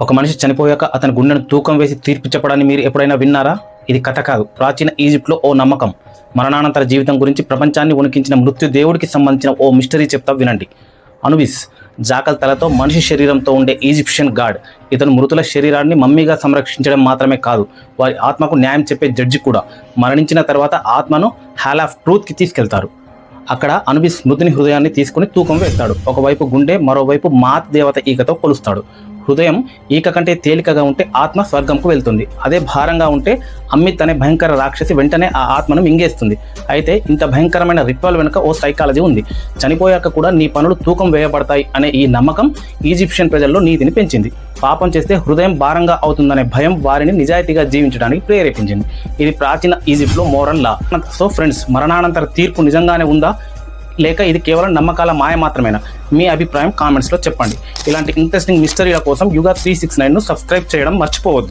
ఒక మనిషి చనిపోయాక అతని గుండెను తూకం వేసి తీర్పు చెప్పడాన్ని మీరు ఎప్పుడైనా విన్నారా? ఇది కథ కాదు. ప్రాచీన ఈజిప్ట్లో ఓ నమ్మకం. మరణానంతర జీవితం గురించి ప్రపంచాన్ని ఉనికించిన మృత్యు దేవుడికి సంబంధించిన ఓ మిస్టరీ చెప్తా వినండి. అనుబిస్ జాకల్ తలతో మనిషి శరీరంతో ఉండే ఈజిప్షియన్ గాడ్ ఇతను మృతుల శరీరాన్ని మమ్మీగా సంరక్షించడం మాత్రమే కాదు వారి ఆత్మకు న్యాయం చెప్పే జడ్జి కూడా. మరణించిన తర్వాత ఆత్మను హాల్ ఆఫ్ ట్రూత్కి తీసుకెళ్తారు. అక్కడ అనుబిస్ మృతుని హృదయాన్ని తీసుకుని తూకం వేస్తాడు ఒకవైపు గుండె మరోవైపు మాత్ దేవత ఈకతో కొలుస్తాడు. హృదయం ఈక కంటే తేలికగా ఉంటే ఆత్మ స్వర్గంకు వెళ్తుంది. అదే భారంగా ఉంటే అమ్మిత్ అనే భయంకర రాక్షసి వెంటనే ఆ ఆత్మను మింగేస్తుంది. అయితే ఇంత భయంకరమైన రిట్వల్ వెనుక ఓ సైకాలజీ ఉంది. చనిపోయాక కూడా నీ పనులు తూకం వేయబడతాయి అనే ఈ నమ్మకం ఈజిప్షియన్ ప్రజల్లో నీతిని పెంచింది. పాపం చేస్తే హృదయం భారంగా అవుతుందనే భయం వారిని నిజాయితీగా జీవించడానికి ప్రేరేపించింది. ఇది ప్రాచీన ఈజిప్ట్లో మోరల్ లా. సో ఫ్రెండ్స్ మరణానంతర తీర్పు నిజంగానే ఉందా? లేక ఇది కేవలం నమ్మకాల మాయ మాత్రమేనా? మీ అభిప్రాయం కామెంట్స్లో చెప్పండి. ఇలాంటి ఇంట్రెస్టింగ్ మిస్టరీల కోసం యుగా త్రీ సిక్స్ నైన్ను సబ్స్క్రైబ్ చేయడం మర్చిపోవద్దు.